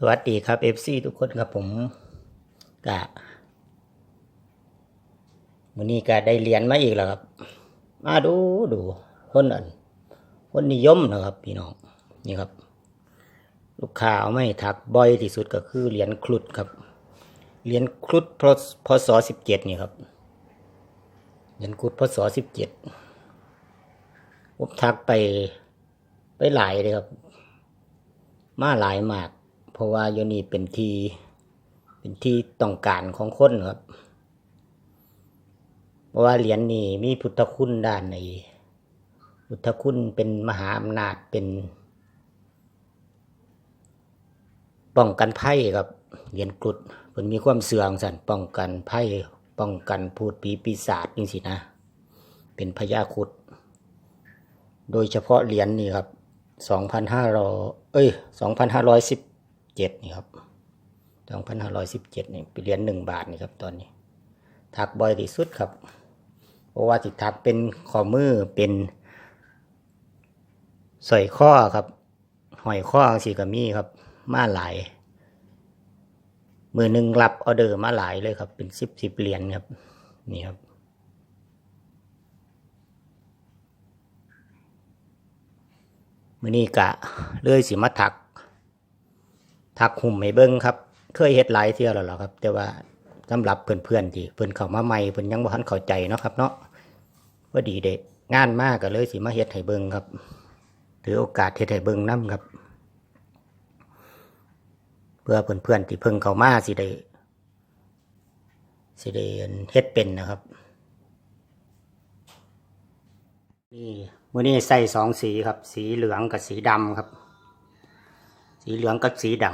สวัสดีครับ FC ทุกคนครับผมกะวันนี้ก็ได้เหรียญมาอีกแล้วครับ มาดูดูคนอันคนนิยมนะครับ พี่น้องนี่ครับ ลูกค้าเอาไม่ถักบ่อยที่สุดก็คือเหรียญครุฑครับเหรียญครุฑพศพศสิบเจ็ดนี่ครับเหรียญครุฑพศสิบเจ็ดผมทักไปไปหลายเลยครับ มาหลายมาก เพราะว่าโยนี่เป็นที่เป็นที่ต้องการของคนครับ เพราะว่าเหรียญนี่มีพุทธคุณด้านในพุทธคุณเป็นมหาอำนาจเป็นป้องกันภัยครับเหรียญกรุดเพิ่นมีความเสื่องสันป้องกันภัยป้องกันพูดผีปีศาจนี่สินะ เป็นพญาคุดโดยเฉพาะเหรียญนี่ครับสองพันห้าร้อยเอ้ยสองพันห้าร้อยสิบ เจ็ดนี่ครับสองพันห้าร้อยสิบเจ็ดนี่เป็นเหรียญหนึ่งบาทนี่ครับตอนนี้ ทักบ่อยที่สุดครับ เพราะว่าติทักเป็นข้อมือเป็นสอยข้อครับหอยข้อสีกมีครับ มาหลาย มือหนึ่งรับออเดอร์มาหลายเลยครับ เป็นสิบสิบเหรียญครับ นี่ครับ มือนี้กะเลยสิมาถัก ถักหุ่มให้เบิ้งครับ เคยเฮ็ดหลายเที่ยวแล้วหรอครับ แต่ว่าสำหรับเพื่อนๆที่เพิ่อนเข้ามาใหม่เพิ่อนยังบ่ทันเข้าใจเนาะครับ เนาะพอดีเด้งานมากก็เลยสิมาเฮ็ดให้เบิ่งครับ ถือโอกาสเฮ็ดให้เบิ่งนํครับ เพื่อเพื่อนๆที่เพิ่งเข้ามาสิได้สิได้เฮ็ดเป็นนะครับนี่มื่อนี้ใส่สองสีครับ สีเหลืองกับสีดำครับ สีเหลืองกับสีด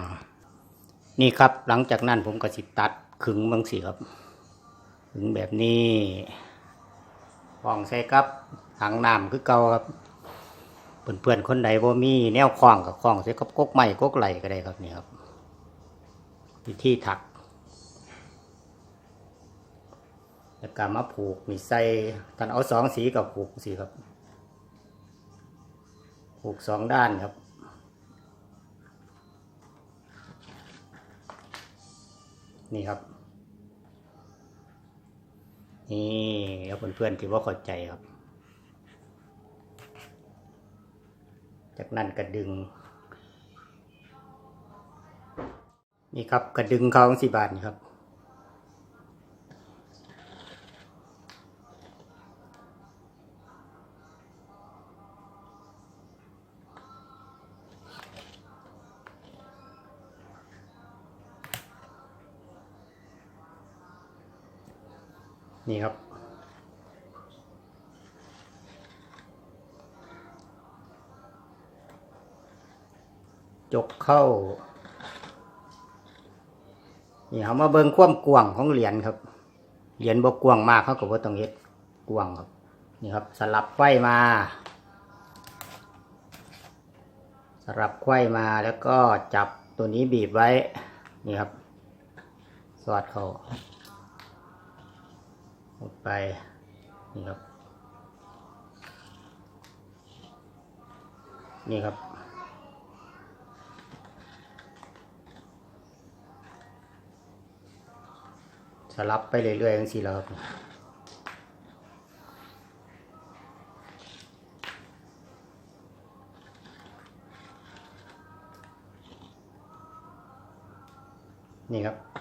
ำนี่ครับหลังจากนั้นผมก็สิตัดขึงบางสีครับขึงแบบนี้วองใส่ครับถังน้ำคือเก่าครับเพื่อนๆคนใดบ่มีแนวคล้องกับคล้องใส่กับกกไม้กกไหลก็ได้ครับนี่ครับวิธีถักแล้วก็มาผูกมีใส่กันเอาสองสีกับผูกสีครับ ผูกสองด้านครับ นี่ครับ นี่แล้วเพื่อนๆที่ว่าเข้าใจครับ จากนั้นกระดึง นี่ครับกระดึงเขาของสีบาทนี่ครับ นี่ครับ จกเข้า นี่เขามาเบิ่งความกว้างของเหรียญครับ เหรียญบกกว้างมากเขาก็บ่ต้องเฮ็ดกว้างครับ นี่ครับสลับไขว้มา สลับไขว้มาแล้วก็จับตัวนี้บีบไว้ นี่ครับ สอดเข้า หมดไปนี่ครับ นี่ครับ สลับไปเรื่อยๆทั้งสี่แล้วครับนี่ครับ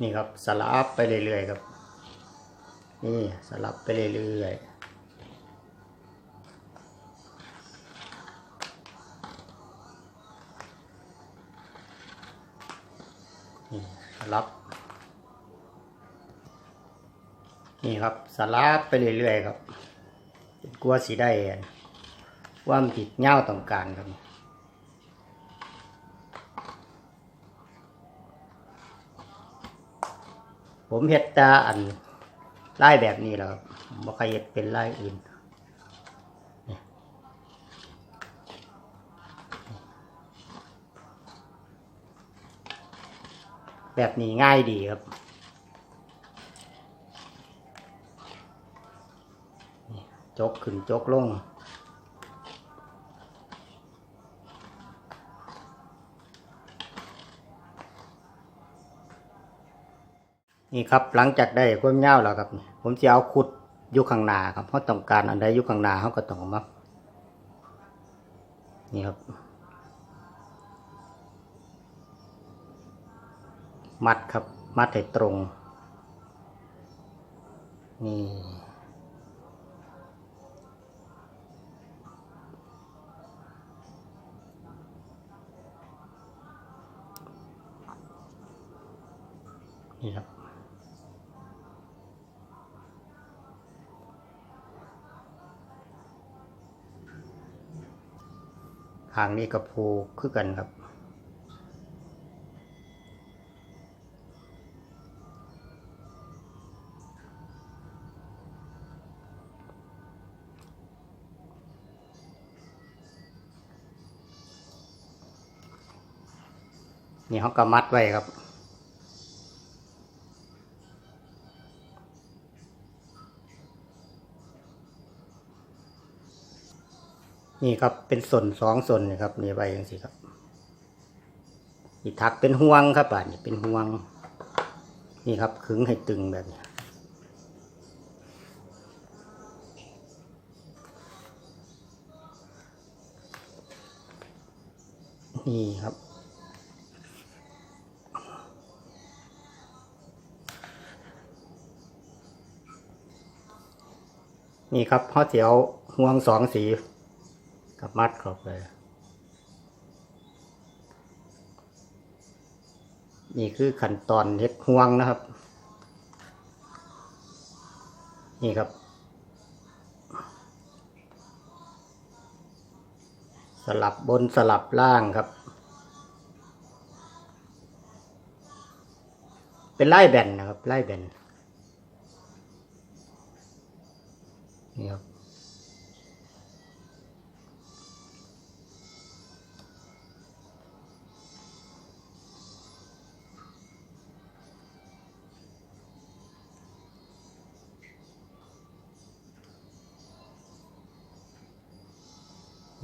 นี่ครับสลับไปเรื่อยๆครับ นี่สลับไปเรื่อยๆนี่สลับนี่ครับสลับไปเรื่อยๆครับกลัวสีได้ว่ามันติดเง่าต้องการครับ ผมเฮ็ดตาอันไล่แบบนี้แหล้วครับบ่เคยเฮ็ดเป็นไล่อื่นแบบนี้ง่ายดีครับ จกขึ้นจกลง นี่ครับหลังจากได้ความยาวแล้วครับ ผมจะเอาขุดยู่ข้างหน้าครับเพราะต้องการอันใดยู่ข้างหน้าเขาก็ต้องมานี่ครับ มัดครับ มัดให้ตรง นี่นี่ครับ ทางนี้กับผูคือกันครับ นี่เขาก็มัดไว้ครับ นี่ครับเป็นส่วนสองส่วนนี่ครับนี่ไว้ยังสิครับนี่ถักเป็นห่วงครับอ่านี่เป็นห่วง นี่ครับขึงให้ตึงแบบนี้นี่ครับ นี่ครับเขาเสียวห่วงสองสี กับมัดเข้าไป นี่คือขั้นตอนเฮ็ดห่วงนะครับ นี่ครับสลับบนสลับล่างครับ เป็นไล่แบนนะครับไล่แบนนี่ครับ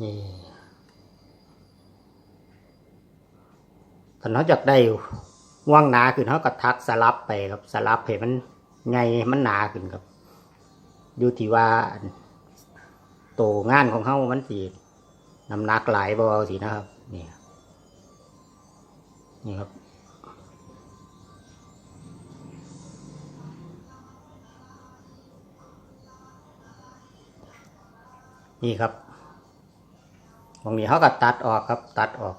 นี่ถ้าเขาอยากได้ว่างหนาขึ้นเขาก็ทักสลับไปครับสลับให้มันไงมันหนาขึ้นครับ อยู่ที่ว่าโตงานของเขามันสีน้ำหนักหลายเบาสินะครับ นี่นี่ครับนี่ครับ ตรงนี้เขาก็ตัดออกครับ ตัดออก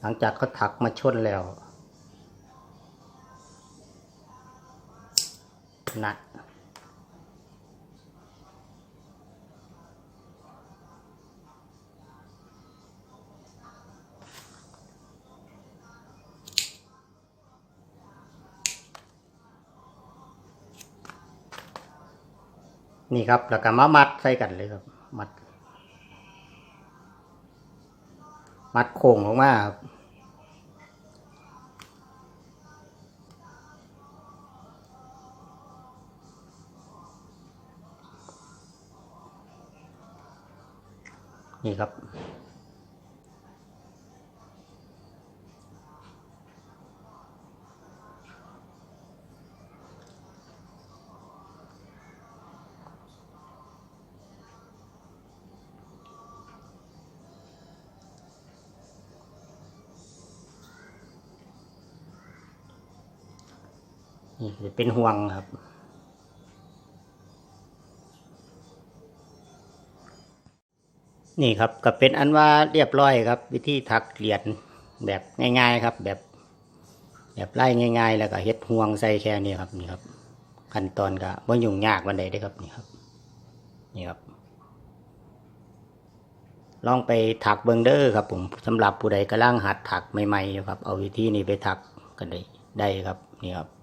หลังจากเขาถักมาชนแล้วนัด นี่ครับ แล้วก็มามัดใส่กันเลยครับ มัด มัดโค้งออกมาครับนี่ครับ นี่จะเป็นห่วงครับ นี่ครับก็เป็นอันว่าเรียบร้อยครับ วิธีถักเหรียญแบบง่าย ๆครับ แบบ แบบไล่ง่าย ๆ แล้วก็เฮ็ดห่วงใส่แค่นี้ครับนี่ครับ ขั้นตอนก็บ่ยุ่งยากวันใดเด้ครับนี่ครับนี่ครับลองไปถักเบิงเด้อครับผมสำหรับผู้ใดกำลังหัดถักใหม่ๆอยู่ครับ เอาวิธีนี้ไปถักกันได้ได้ครับนี่ครับ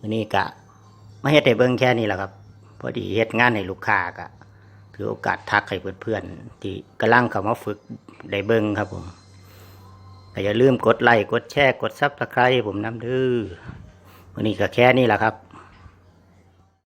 วันนี้กะมาเฮ็ดให้เบิ่งแค่นี้แหละครับ พอดีเฮ็ดงานให้ลูกค้ากะถือโอกาสทักให้เพื่อนๆที่กำลังเข้ามาฝึกได้เบิ่งครับผมก็อย่าลืมกดไลค์กดแชร์กดซับสไครต์ผมน้ำดื้อวันนี้ก็แค่นี้แหละครับ